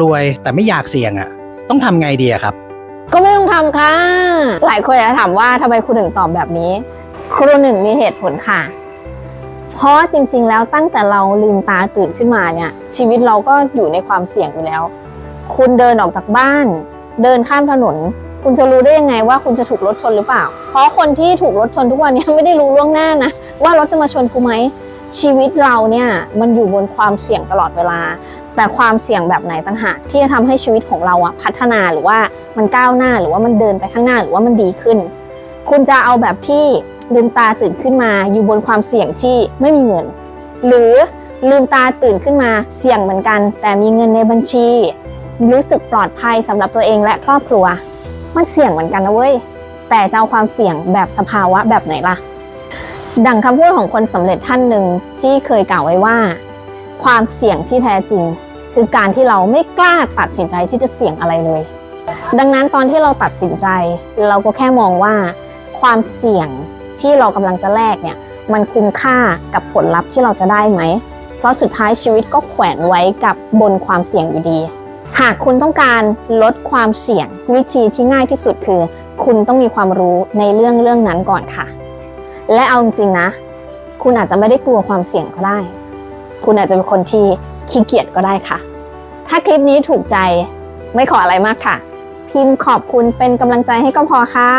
รวยแต่ไม่อยากเสี่ยงอะต้องทำไงดีอะครับ ก็ไม่ต้องทำค่ะ หลายคนจะถามว่าทำไมครูหนึ่งตอบแบบนี้ ครูหนึ่งมีเหตุผลค่ะ เพราะจริงๆ แล้วตั้งแต่เราลืมตาตื่นขึ้นมาเนี่ย ชีวิตเราก็อยู่ในความเสี่ยงอยู่แล้ว คุณเดินออกจากบ้าน เดินข้ามถนน คุณจะรู้ได้ยังไงว่าคุณจะถูกรถชนหรือเปล่า เพราะคนที่ถูกรถชนทุกวันเนี้ไม่ได้รู้ล่วงหน้านะว่ารถจะมาชนกูไหม ชีวิตเราเนี่ยมันอยู่บนความเสี่ยงตลอดเวลา แต่ความเสี่ยงแบบไหนต่างหากที่จะทำให้ชีวิตของเราอะพัฒนาหรือว่ามันก้าวหน้าหรือว่ามันเดินไปข้างหน้าหรือว่ามันดีขึ้น คุณจะเอาแบบที่ลืมตาตื่นขึ้นมาอยู่บนความเสี่ยงที่ไม่มีเงิน หรือลืมตาตื่นขึ้นมาเสี่ยงเหมือนกัน แต่มีเงินในบัญชี รู้สึกปลอดภัยสำหรับตัวเองและครอบครัว มันเสี่ยงเหมือนกันนะเว้ยแต่จะเอาความเสี่ยงแบบสภาวะแบบไหนล่ะ ดังคำพูดของคนสำเร็จท่านหนึ่งที่เคยกล่าวไว้ว่า ความเสี่ยงที่แท้จริง คือการที่เราไม่กล้าตัดสินใจที่จะเสี่ยงอะไรเลย ดังนั้นตอนที่เราตัดสินใจ เราก็แค่มองว่า ความเสี่ยงที่เรากำลังจะแลกเนี่ยมันคุ้มค่ากับผลลัพธ์ที่เราจะได้ไหม เพราะสุดท้ายชีวิตก็แขวนไว้กับบนความเสี่ยงอยู่ดี หากคุณต้องการลดความเสี่ยง วิธีที่ง่ายที่สุดคือ คุณต้องมีความรู้ในเรื่องเรื่องนั้นก่อนค่ะ และเอาจริงๆนะ คุณอาจจะไม่ได้กลัวความเสี่ยงก็ได้ คุณอาจจะเป็นคนที่ขี้เกียจก็ได้ค่ะ ถ้าคลิปนี้ถูกใจไม่ขออะไรมากค่ะ พิมพ์ขอบคุณเป็นกำลังใจให้ก็พอค่ะ